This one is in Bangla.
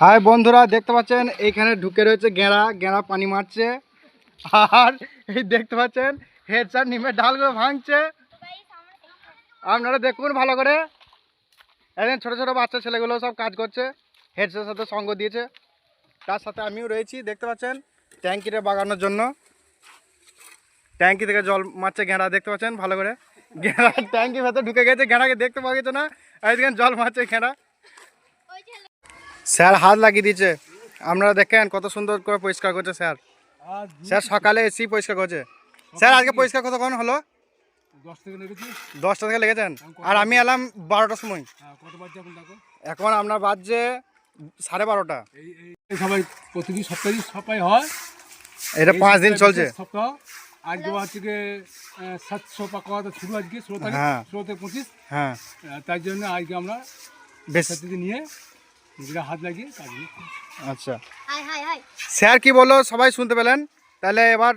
হাই বন্ধুরা, দেখতে পাচ্ছেন? এইখানে ঢুকে রয়েছে গেঁড়া গেঁড়া পানি মারছে। আর এই দেখতে পাচ্ছেন, হেড স্যার নিমে ডালগুলো ভাঙছে। আপনারা দেখুন ভালো করে। একদিন ছোটো ছোটো বাচ্চা ছেলেগুলো সব কাজ করছে। হেড স্যারের সাথে সঙ্গ দিয়েছে। তার সাথে আমিও রয়েছি, দেখতে পাচ্ছেন? ট্যাঙ্কিটা বাগানোর জন্য। ট্যাঙ্কি থেকে জল মারছে গেঁড়া, দেখতে পাচ্ছেন? ভালো করে। গেঁড়া, ট্যাঙ্কির ভেতর ঢুকে গেছে, গেঁড়াকে দেখতে পাওয়া গেছে না। আর জল মারছে গেঁড়া। স্যার হাত লাগিয়ে দিয়েছে। আপনারা দেখেন কত সুন্দর করে পরিষ্কার করছে স্যার। স্যার সকালে এসি পরিষ্কার করছে। স্যার আজকে পরিষ্কার কতক্ষণ হলো? দশটা থেকে লেগেছেন? আর আমি এলাম বারোটার সময়। হ্যাঁ, এখন আপনার বাজছে সাড়ে বারোটা। সবাই প্রতিদিন সপ্তাহে সপ্তাহে হয় এটা পাঁচ দিন চলছে। সপ্তাহ আজকে হচ্ছে গিয়ে সাতশো পাকা শুরু আজকে ষোলো তারিখ হ্যাঁ। ষোলো থেকে পঁচিশ হ্যাঁ। আহ, তাই জন্য আজকে আমরা বেশ। নিয়ে নিজেরা হাত লাগিয়ে কাজ আচ্ছা। High high high. স্যার কি বলল? সবাই শুনতে পেলেন? তাহলে এবার